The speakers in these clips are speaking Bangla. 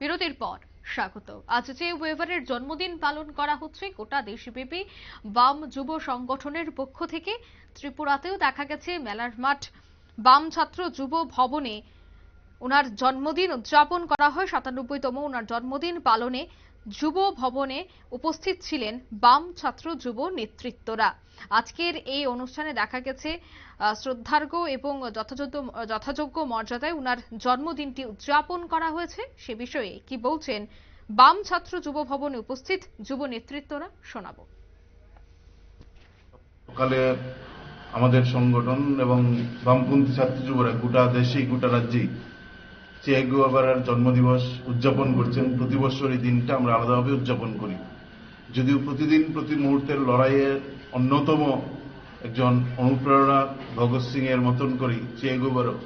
বিরতির পর স্বাগত। আজ যে ওয়েভারের জন্মদিন পালন করা হচ্ছে, গোটা দেশব্যাপী বাম যুব সংগঠনের পক্ষ থেকে ত্রিপুরাতেও দেখা গেছে মেলার মাঠ। বাম ছাত্র যুব ভবনে ওনার জন্মদিন উদযাপন করা হয়। সাতানব্বইতম ওনার জন্মদিন পালনে যুব ভবনে উপস্থিত ছিলেন বাম ছাত্র যুব নেতৃত্বরা। আজকের এই অনুষ্ঠানে দেখা গেছে শ্রদ্ধার্ঘ এবং যথাযথ, যথাযোগ্য মর্যাদায় ওনার জন্মদিনটি উদযাপন করা হয়েছে। সে বিষয়ে কি বলছেন বাম ছাত্র যুব ভবনে উপস্থিত যুব নেতৃত্বরা, শোনাবো। সকালে আমাদের সংগঠন এবং বামপন্থী ছাত্র যুবরা গোটা দেশেই, গোটা রাজ্যেই চে গুয়াবারার জন্মদিবস উদযাপন করছেন, প্রতি বছর এই দিনটা আমরা আলাদাভাবে উদযাপন করি। যদিও প্রতিদিন প্রতি মুহূর্তের লড়াইয়ের অন্যতম একজন অনুপ্রেরণা ভগৎ সিং এর মতন করি চে গুয়াবারও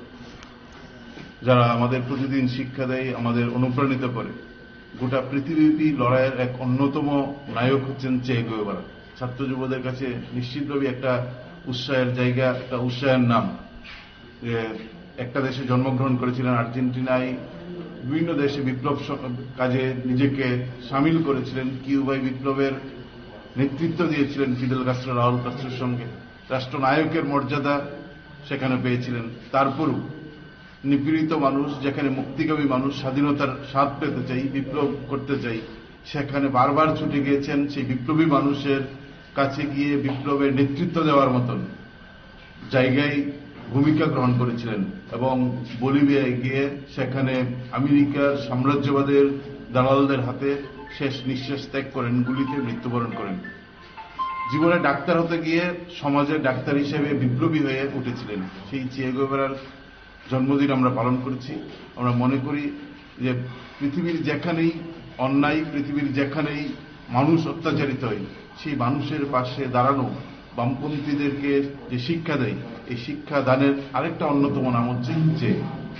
যারা আমাদের প্রতিদিন শিক্ষা দেয়, আমাদের অনুপ্রাণিত করে। গোটা পৃথিবীব্যাপী লড়াইয়ের এক অন্যতম নায়ক হচ্ছেন চে গুয়েভারা। ছাত্র যুবদের কাছে নিশ্চিতভাবে একটা উৎসাহের জায়গা, একটা উৎসাহের নাম। একটা দেশে জন্মগ্রহণ করেছিলেন আর্জেন্টিনায়। বিভিন্ন দেশে বিপ্লব কাজে নিজেকে সামিল করেছিলেন। কিউবাই বিপ্লবের নেতৃত্ব দিয়েছিলেন ফিদেল কাস্ট্রো রাহুল কাস্ট্রোর সঙ্গে। রাষ্ট্রনায়কের মর্যাদা সেখানে পেয়েছিলেন। তারপরও নিপীড়িত মানুষ, যেখানে মুক্তিকামী মানুষ স্বাধীনতার স্বাদ পেতে চাই, বিপ্লব করতে চাই, সেখানে বারবার ছুটে গিয়েছেন সেই বিপ্লবী মানুষের কাছে গিয়ে বিপ্লবের নেতৃত্ব দেওয়ার মতন জায়গায় ভূমিকা গ্রহণ করেছিলেন এবং বলিভিয়ায় গিয়ে সেখানে আমেরিকার সাম্রাজ্যবাদের দালালদের হাতে শেষ নিঃশ্বাস ত্যাগ করেন, গুলিতে মৃত্যুবরণ করেন। জীবনে ডাক্তার হতে গিয়ে সমাজের ডাক্তার হিসেবে বিপ্লবী হয়ে উঠেছিলেন। সেই চিয়েগোবেরার জন্মদিন আমরা পালন করেছি। আমরা মনে করি যে পৃথিবীর যেখানেই অন্যায়, পৃথিবীর যেখানেই মানুষ অত্যাচারিত হয়, সেই মানুষের পাশে দাঁড়ানো বামপন্থীদেরকে যে শিক্ষা দেয় এই শিক্ষা দানের আরেকটা অন্যতম নাম হচ্ছে চে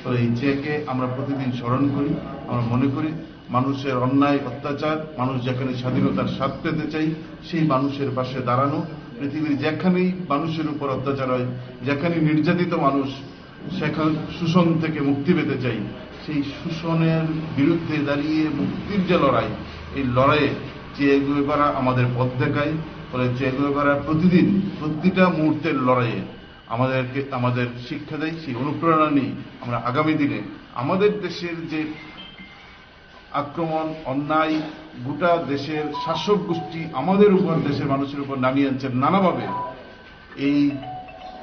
তো এই চেকে আমরা প্রতিদিন স্মরণ করি, আমরা মনে করি মানুষের অন্যায়, অত্যাচার, মানুষ যেখানে স্বাধীনতার স্বাদ পেতে চাই, সেই মানুষের পাশে দাঁড়ানো। পৃথিবীর যেখানেই মানুষের উপর অত্যাচার হয়, যেখানে নির্যাতিত মানুষ, সেখান শোষণ থেকে মুক্তি পেতে চাই, সেই শোষণের বিরুদ্ধে দাঁড়িয়ে মুক্তির যে লড়াই, এই লড়াইয়ে চেয়ে গুয়েবারা আমাদের পথ দেখায়, ফলে চেয়ে গুয়েবারা প্রতিদিন প্রতিটা মুহূর্তের লড়াইয়ে আমাদেরকে, আমাদের শিক্ষা দেয়, সেই অনুপ্রেরণা নিয়ে আমরা আগামী দিনে আমাদের দেশের যে আক্রমণ, অন্যায়, গোটা দেশের শাসক গোষ্ঠী আমাদের উপর, দেশের মানুষের উপর নামিয়ে আনছেন নানাভাবে, এই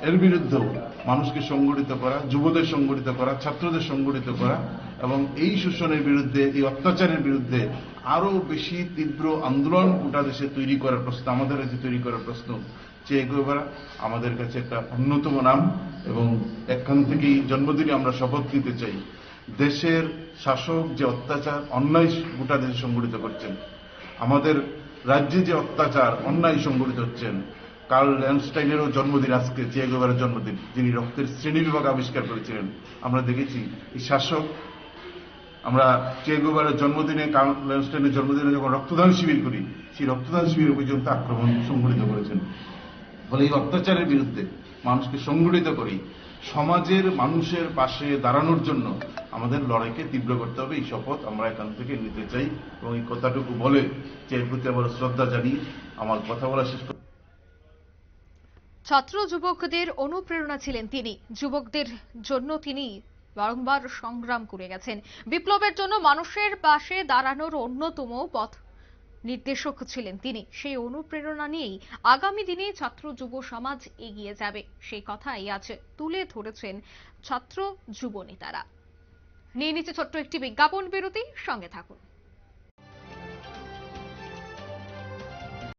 এর বিরুদ্ধেও মানুষকে সংগঠিত করা, যুবদের সংগঠিত করা, ছাত্রদের সংগঠিত করা এবং এই শোষণের বিরুদ্ধে, এই অত্যাচারের বিরুদ্ধে আরও বেশি তীব্র আন্দোলন গোটা দেশে তৈরি করার প্রশ্ন, আমাদের রাজ্যে তৈরি করার প্রশ্ন চেয়ে গোয়েবারা আমাদের কাছে একটা অন্যতম নাম এবং এখান থেকেই জন্মদিনে আমরা শপথ নিতে চাই। দেশের শাসক যে অত্যাচার, অন্যায় গোটা দেশে সংগঠিত করছেন। আমাদের রাজ্যে যে অত্যাচার, অন্যায় সংগঠিত হচ্ছেন কার্ল ল্যান্ডস্টাইনেরও জন্মদিন আজকে চেয়েগোভারের জন্মদিন। যিনি রক্তের শ্রেণি বিভাগ আবিষ্কার করেছিলেন, আমরা দেখেছি। এই শাসক, আমরা চেয়েগোভারের জন্মদিনে, কার্ল জন্মদিনে যখন রক্তদান শিবির করি, সেই রক্তদান শিবির পর্যন্ত আক্রমণ সংগঠিত করেছেন। ফলে এই অত্যাচারের বিরুদ্ধে মানুষকে সংগঠিত করি, সমাজের মানুষের পাশে দাঁড়ানোর জন্য আমাদের লড়াইকে তীব্র করতে হবে। এই শপথ আমরা এখান থেকে নিতে চাই এবং এই কথাটুকু বলে যে এর প্রতি আবার শ্রদ্ধা জানিয়ে আমার কথা বলা শেষ। ছাত্র যুবকদের অনুপ্রেরণা ছিলেন তিনি। যুবকদের জন্য তিনি বারংবার সংগ্রাম করে গেছেন। বিপ্লবের জন্য মানুষের পাশে দাঁড়ানোর অন্যতম পথ নির্দেশক ছিলেন তিনি। সেই অনুপ্রেরণা নিয়েই আগামী দিনে ছাত্র যুব সমাজ এগিয়ে যাবে। সেই কথাই আজ তুলে ধরেছেন ছাত্র যুব নেতারা। নিয়ে নিচ্ছে ছোট্ট একটি বিজ্ঞাপন বিরতি। সঙ্গে থাকুন।